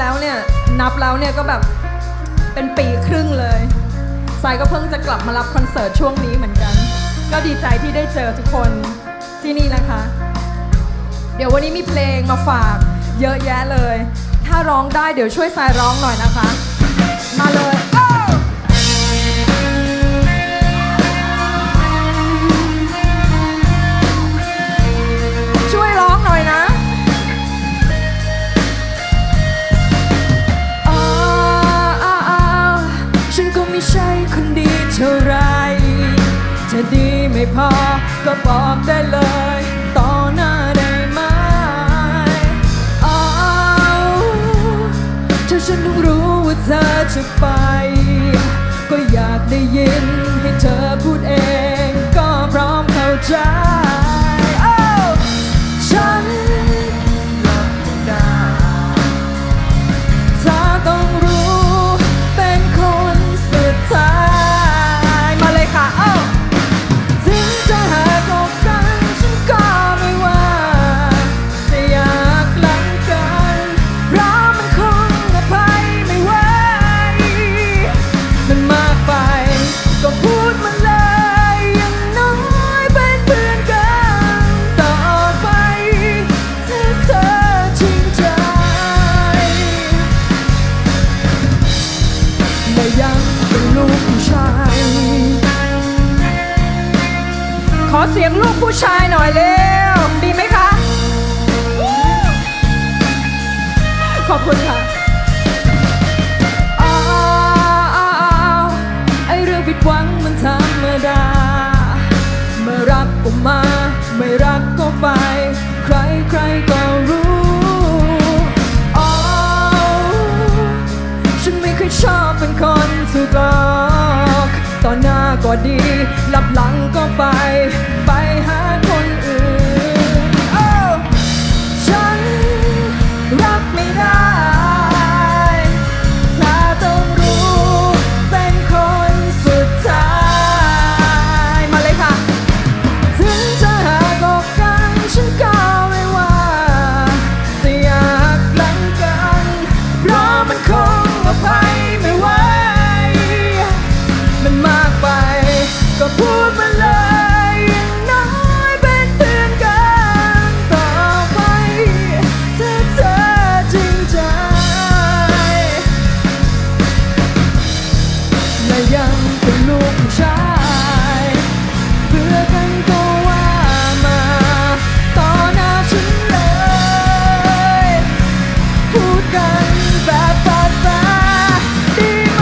แล้วเนี่ยนับแล้วเนี่ยก็แบบเป็นปีครึ่งเลยสายก็เพิ่งจะกลับมารับคอนเสิร์ตช่วงนี้เหมือนกัน ก็ดีใจที่ได้เจอทุกคนที่นี่นะคะ เดี๋ยววันนี้มีเพลงมาฝากเยอะแยะเลย ถ้าร้องได้เดี๋ยวช่วยสายร้องหน่อยนะคะ มาเลย ไม่พอก็บอกได้เลยต่อหน้าได้ไหมอ้าวถ้าฉันต้องรู้ว่าเธอจะไป ก็อยากได้ยินให้เธอพูดเองก็พร้อมเข้าใจ เสียงลูกผู้ชายหน่อยเร็ว ดีไหมคะ ขอบคุณค่ะอ้าวอ้าวอ้าวไอเรื่องผิดหวังมันธรรมดา เมื่อรักก็มา ไม่รักก็ไป ใครใครก็รู้อ้าวฉันไม่เคยชอบเป็นคนถูกหลอก ตอนหน้าก็ดี หลับหลัง เป็นชายเพื่อกันก็ว่ามาต่อหน้าฉันเลย พูดกันแบบปาดตาดีไหม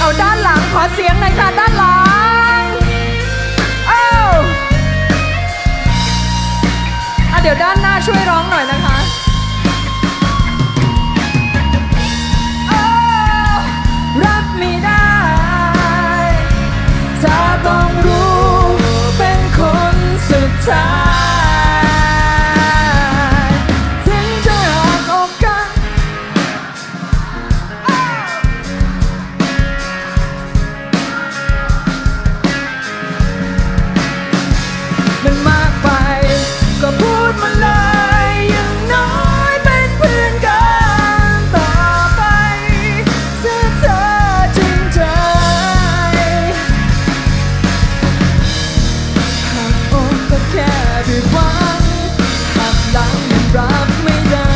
เอาด้านหลังขอเสียงหน่อยค่ะด้านหลัง หักหลังมันรับไม่ได้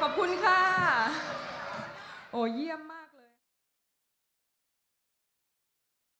ขอบคุณค่ะ โอ้เยี่ยมมาก